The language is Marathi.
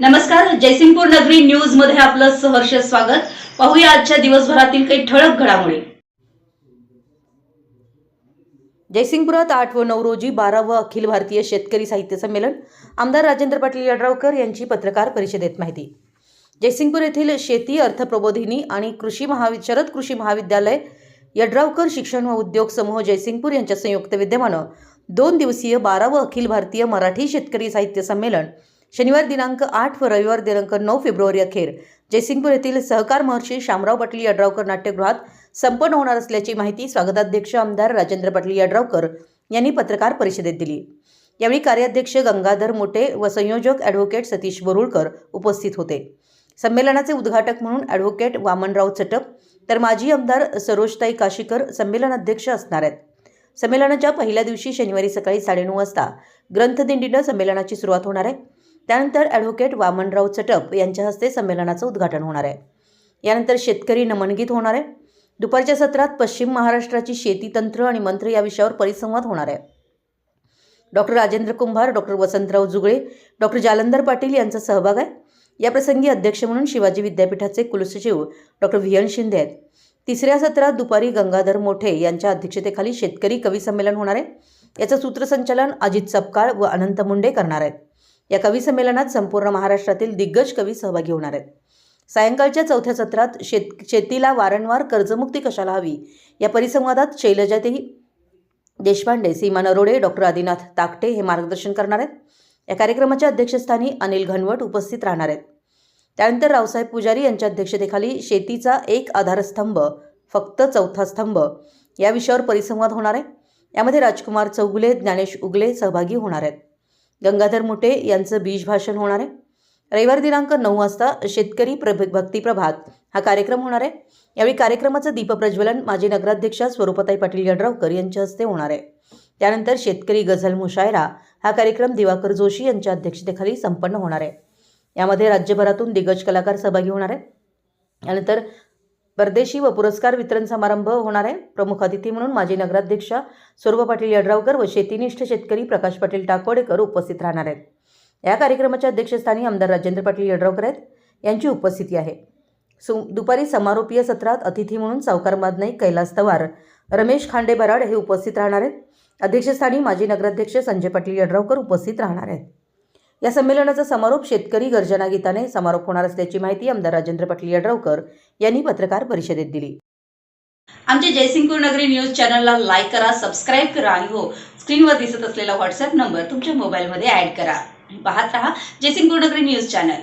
नमस्कार जयसिंगपूर नगरी न्यूजमध्ये आपलं सहर्ष स्वागत. पाहूया आजच्या दिवसभरातील काही ठळक घडामोडी. जयसिंगपुरात आठ व नऊ रोजी बारावं अखिल भारतीय शेतकरी साहित्य संमेलन. आमदार राजेंद्र पाटील यड्रावकर यांची पत्रकार परिषदेत माहिती. जयसिंगपूर येथील शेती अर्थप्रबोधिनी आणि कृषी महावि शरद कृषी महाविद्यालय यड्रावकर शिक्षण व उद्योग समूह जयसिंगपूर यांच्या संयुक्त विद्यमानं दोन दिवसीय बारावं अखिल भारतीय मराठी शेतकरी साहित्य संमेलन शनिवार दिनांक आठ व रविवार दिनांक नऊ फेब्रुवारी अखेर. जयसिंगपूर येथील सहकार महर्षी शामराव पाटील यड्रावकर नाट्यगृहात संपन्न होणार असल्याची माहिती स्वागताध्यक्ष आमदार राजेंद्र पाटील यड्रावकर यांनी पत्रकार परिषदेत दिली. यावेळी कार्याध्यक्ष गंगाधर मोटे व संयोजक ॲडव्होकेट सतीश बोरुळकर उपस्थित होते. संमेलनाचे उद्घाटक म्हणून ॲडव्होकेट वामनराव चटप तर माजी आमदार सरोजताई काशीकर संमेलनाध्यक्ष असणार आहेत. संमेलनाच्या पहिल्या दिवशी शनिवारी सकाळी साडेनऊ वाजता ग्रंथदिंडीनं संमेलनाची सुरुवात होणार आहे. त्यानंतर ॲडव्होकेट वामनराव चटप यांच्या हस्ते संमेलनाचं उद्घाटन होणार आहे. यानंतर शेतकरी नमनगीत होणार आहे. दुपारच्या सत्रात पश्चिम महाराष्ट्राची शेती तंत्र आणि मंत्र या विषयावर परिसंवाद होणार आहे. Doctor Rajendra Kumbhar doctor Vasantrao Jugale doctor Jalandhar Patil यांचा सहभाग आहे. याप्रसंगी अध्यक्ष म्हणून शिवाजी विद्यापीठाचे कुलसचिव डॉक्टर व्ही एन शिंदे आहेत. तिसऱ्या सत्रात दुपारी गंगाधर मोठे यांच्या अध्यक्षतेखाली शेतकरी कवी संमेलन होणार आहे. याचं सूत्रसंचालन अजित सपकाळ व अनंत मुंडे करणार आहेत. या कवी संमेलनात संपूर्ण महाराष्ट्रातील दिग्गज कवी सहभागी होणार आहेत. सायंकाळच्या चौथ्या सत्रात शेत शेतीला वारंवार कर्जमुक्ती कशाला हवी या परिसंवादात शैलजातेही देशपांडे सीमा नरोडे डॉक्टर आदिनाथ ताकटे हे मार्गदर्शन करणार आहेत. या कार्यक्रमाच्या अध्यक्षस्थानी अनिल घनवट उपस्थित राहणार आहेत. त्यानंतर रावसाहेब पुजारी यांच्या अध्यक्षतेखाली शेतीचा एक आधारस्तंभ फक्त चौथा स्तंभ या विषयावर परिसंवाद होणार आहे. यामध्ये राजकुमार चौगुले ज्ञानेश उगले सहभागी होणार आहेत. गंगाधर मुटे यांचं बीज भाषण होणार आहे. रविवार दिनांक नऊ वाजता शेतकरी प्रभ भक्तिप्रभात हा कार्यक्रम होणार आहे. यावेळी कार्यक्रमाचं दीपप्रज्वलन माजी नगराध्यक्षा स्वरूपताई पाटील यड्रावकर यांच्या हस्ते होणार आहे. त्यानंतर शेतकरी गझल मुशायरा हा कार्यक्रम दिवाकर जोशी यांच्या अध्यक्षतेखाली संपन्न होणार आहे. यामध्ये राज्यभरातून दिग्गज कलाकार सहभागी होणार आहेत. यानंतर परदेशी व पुरस्कार वितरण समारंभ होणार आहे. प्रमुख अतिथी म्हणून माजी नगराध्यक्षा स्वरूप पाटील यड्रावकर व शेतीनिष्ठ शेतकरी प्रकाश पाटील टाकोडेकर उपस्थित राहणार आहेत. या कार्यक्रमाच्या अध्यक्षस्थानी आमदार राजेंद्र पाटील यड्रावकर आहेत. यांची उपस्थिती आहे. सु दुपारी समारोपीय सत्रात अतिथी म्हणून सावकार मादनाई कैलास तवार रमेश खांडे बराड हे उपस्थित राहणार आहेत. अध्यक्षस्थानी माजी नगराध्यक्ष संजय पाटील यड्रावकर उपस्थित राहणार आहेत. या संमेलनाचा समारोप शेतकरी गर्जना गीताने समारोप होणार असल्याची माहिती आमदार राजेंद्र पाटील यड्रावकर यांनी पत्रकार परिषदेत दिली. आमच्या जयसिंगपूर नगरी न्यूज चॅनलला लाईक करा सबस्क्राईब करा आणि हो स्क्रीनवर दिसत असलेला व्हॉट्सअप नंबर तुमच्या मोबाईलमध्ये ॲड करा. पाहत रहा जयसिंगपूर नगरी न्यूज चॅनल.